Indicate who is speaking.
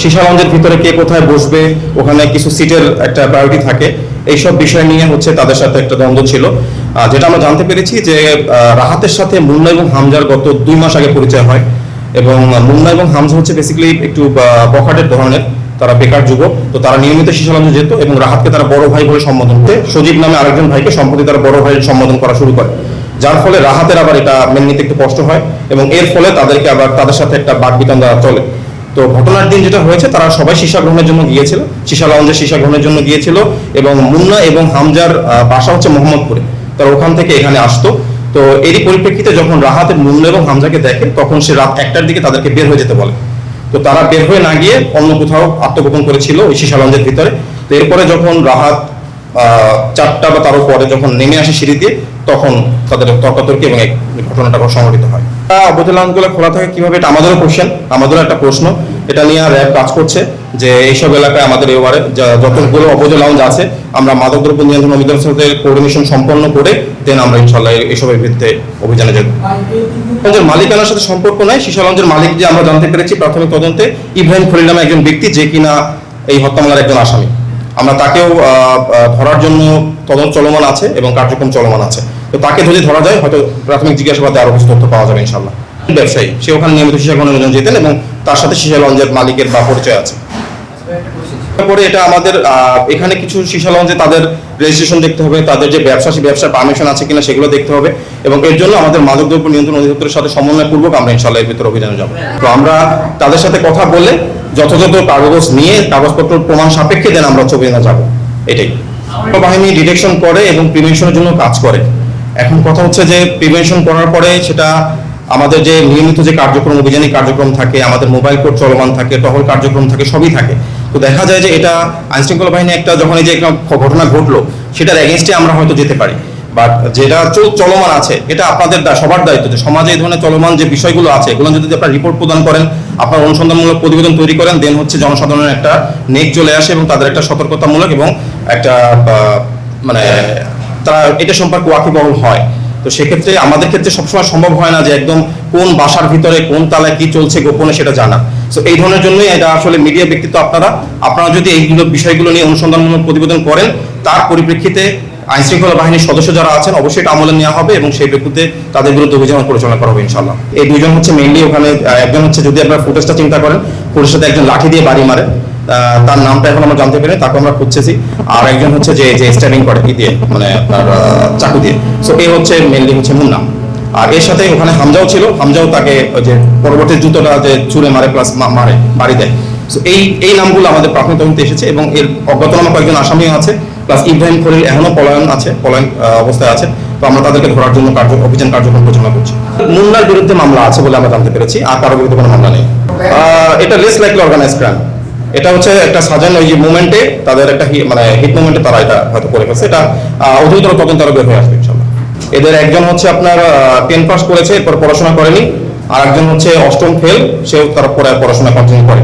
Speaker 1: সীসা লঞ্চের ভিতরে কে কোথায় বসবে, ওখানে কিছু সিটের একটা প্রায়োরিটি থাকে। এইসব বিষয় নিয়ে হচ্ছে তাদের সাথে একটা দ্বন্দ্ব ছিল। যেটা আমরা জানতে পেরেছি যে রাহাতের সাথে মুন্না এবং হামজার গত দুই মাস আগে পরিচয় হয় এবং মুন্না এবং হামজা হচ্ছে বেসিক্যালি একটু বখাটের ধরনের। তারা বেকার যুবক, তো তারা নিয়মিত শিশালঞ্জে যেত এবং রাহাতকে তারা বড় ভাই বলে সম্বোধন করতে। সজীব নামে আরেকজন ভাইকে সম্প্রতি তারা বড় ভাই সম্বোধন করা শুরু করে। যার ফলে রাহাতের আবার এটা মেনে নিতে একটু কষ্ট হয় এবং এর ফলে তাদেরকে আবার তাদের সাথে একটা বাক বিতন্দা চলে। তো ঘটনার দিন যেটা হয়েছে, তারা সবাই সীসা গ্রহণের জন্য গিয়েছিল। সীসা লঞ্চে সীসা গ্রহণের জন্য গিয়েছিল এবং মুন্না এবং হামজার বাসা হচ্ছে মোহাম্মদপুরে। তারা ওখান থেকে এখানে আসতো। তো এরই পরিপ্রেক্ষিতে যখন রাহাতের মুন্না এবং হামজাকে দেখে, তখন সে রাত একটার দিকে তাদেরকে বের হয়ে যেতে বলে। তো তারা বের হয়ে না গিয়ে অন্য কোথাও আত্মগোপন করেছিল ওই সীসা লঞ্চের ভিতরে। তো এরপরে যখন রাহাত চারটা বা তারও পরে যখন নেমে আসে সিঁড়ি দিয়ে, তখন তাদের তর্কাতর্কি এবং ঘটনাটা সংঘটিত হয়। অবৈধ লঞ্চগুলো খোলা থাকে কীভাবে এটা আমাদেরও কোশ্চেন আমাদেরও একটা প্রশ্ন। এটা নিয়ে র্যাব কাজ করছে যে এইসব এলাকায় আমাদের এবারে যতগুলো অবৈধ লাউঞ্জ আছে, আমরা মাদকদ্রব্য নিয়ন্ত্রণ অভিযানের সাথে কোঅর্ডিনেশন সম্পন্ন করে দেন আমরা ইনশাল্লাহ এসবের ভিত্তিতে অভিযানে যাব। লঞ্চের মালিকানার সাথে সম্পর্ক নাই, সীসা লঞ্চের মালিক যে আমরা জানতে পেরেছি প্রাথমিক তদন্তে ইব্রাহিম খলিল নামে একজন ব্যক্তি যে কিনা এই হত্যা একজন আসামি। আমরা তাকেও ধরার জন্য তদন্ত চলমান আছে এবং কার্যক্রম চলমান আছে। তো তাকে যদি ধরা যায়, হয়তো প্রাথমিক জিজ্ঞাসাবাদে আরও কিছু তথ্য পাওয়া যাবে ইনশাল্লাহ ব্যবসায়ী, সে ওখানে নিয়মিত সীসা জন্য যেতেন এবং তার সাথে সীসা লঞ্চের মালিকের বা পরিচয় আছে। তারপরে এটা আমাদের এখানে কিছু সীসা লঞ্চে তাদের রেজিস্ট্রেশন দেখতে হবে, তাদের যে ব্যবসা সেই ব্যবসার পারমিশন আছে কিনা সেগুলো দেখতে হবে এবং এর জন্য আমাদের মাদকদ্রব্য নিয়ন্ত্রণ অধিদপ্তরের সাথে সমন্বয় পূর্বক আমরা ইনশাল্লাহ এর ভিতরে অভিযানে যাব। তো আমরা তাদের সাথে কথা বলে যথাযথ কাগজ নিয়ে কাগজপত্র প্রমাণ সাপেক্ষে দেন আমরা হচ্ছে অভিযানে যাব। এটাই। বাহিনী ডিটেকশন করে এবং প্রিভেনশনের জন্য কাজ করে। এখন কথা হচ্ছে যে প্রিভেনশন করার পরে সেটা আমাদের যে নিয়মিত যে কার্যক্রম, অভিযানিক কার্যক্রম থাকে, আমাদের মোবাইল কোর্ট চলমান থাকে, টহল কার্যক্রম থাকে, সবই থাকে। তো দেখা যায় যে এটা আইনশৃঙ্খলা বাহিনী একটা যখন এই যে ঘটনা ঘটলো, সেটার এগেনস্টে আমরা হয়তো যেতে পারি। বাট যেটা চল- চলমান আছে, এটা আপনাদের সবার দায়িত্ব যে সমাজে এই ধরনের চলমান যে বিষয়গুলো আছে, এগুলো যদি আপনার রিপোর্ট প্রদান করেন, আপনার অনুসন্ধানমূলক প্রতিবেদন তৈরি করেন দেন হচ্ছে জনসাধারণের একটা নেক চলে আসে এবং তাদের একটা সতর্কতামূলক এবং একটা মানে তারা এটা সম্পর্কে ওয়াকিবহল হয়। তো সেক্ষেত্রে আমাদের ক্ষেত্রে সবসময় সম্ভব হয় না যে একদম কোন বাসার ভিতরে কোন তালায় কি চলছে গোপনে সেটা জানা। তো এই ধরনের জন্যই এটা আসলে মিডিয়া ব্যক্তিত্ব আপনারা আপনারা যদি এইগুলো বিষয়গুলো নিয়ে অনুসন্ধানমূলক প্রতিবেদন করেন, তার পরিপ্রেক্ষিতে আইন শৃঙ্খলা বাহিনীর সদস্য যারা আছেন অবশ্যই এটা আমলে নেওয়া হবে এবং সেই ব্যক্তিতে তাদের বিরুদ্ধে অভিযান পরিচালনা করা হবে ইনশাল্লাহ এই দুইজন হচ্ছে মেইনলি ওখানে একজন হচ্ছে যদি আপনার ফুটেজটা চিন্তা করেন সাথে একজন লাঠি দিয়ে বাড়ি মারে তার নামটা এখন আমরা জানতে পারি তাকে আমরা খুঁজতেছি। আর একজন হচ্ছে যে যে স্ট্যান্ডিং করে কি দিয়ে মানে আপনার চাকু দিয়ে। সো এই হচ্ছে মেইনলি হচ্ছে মুন্না। আর এর সাথে ওখানে হামজাও ছিল, হামজাও তাকে যে পরবর্তী জুতোটা যে ছুঁড়ে মারে প্লাস মারে, বাড়ি দেয়। সো এই এই নামগুলো আমাদের প্রাথমিক তদন্তে এসেছে এবং এর অজ্ঞাতনামা কয়েকজন আসামিও আছে প্লাস ইব্রাহিম খলিল এখনও পলায়ন আছে, পলায়ন অবস্থায় আছে। তো আমরা তাদেরকে ধরার জন্য কার্য, অভিযান কার্যক্রম পরিচালনা করছি। মুন্নার বিরুদ্ধে মামলা আছে বলে আমরা জানতে পেরেছি, আর কারোর বিরুদ্ধে কোনো মামলা নেই। এটা লেস লাইকলি অর্গানাইজ ক্রাইম এটা হচ্ছে একটা সাজান ওই যে মুভমেন্টে তাদের একটা মানে হিট মুভমেন্টে তারা এটা হয়তো করে ফেলছে। এটা অধিকতর তদন্ত আরও বের হয়ে আসবে ইনশাল্লাহ এদের একজন হচ্ছে আপনার টেন পাস করেছে, এরপর পড়াশোনা করেনি। আর একজন হচ্ছে অষ্টম ফেল সেও তারপরে পড়াশোনা কন্টিনিউ করে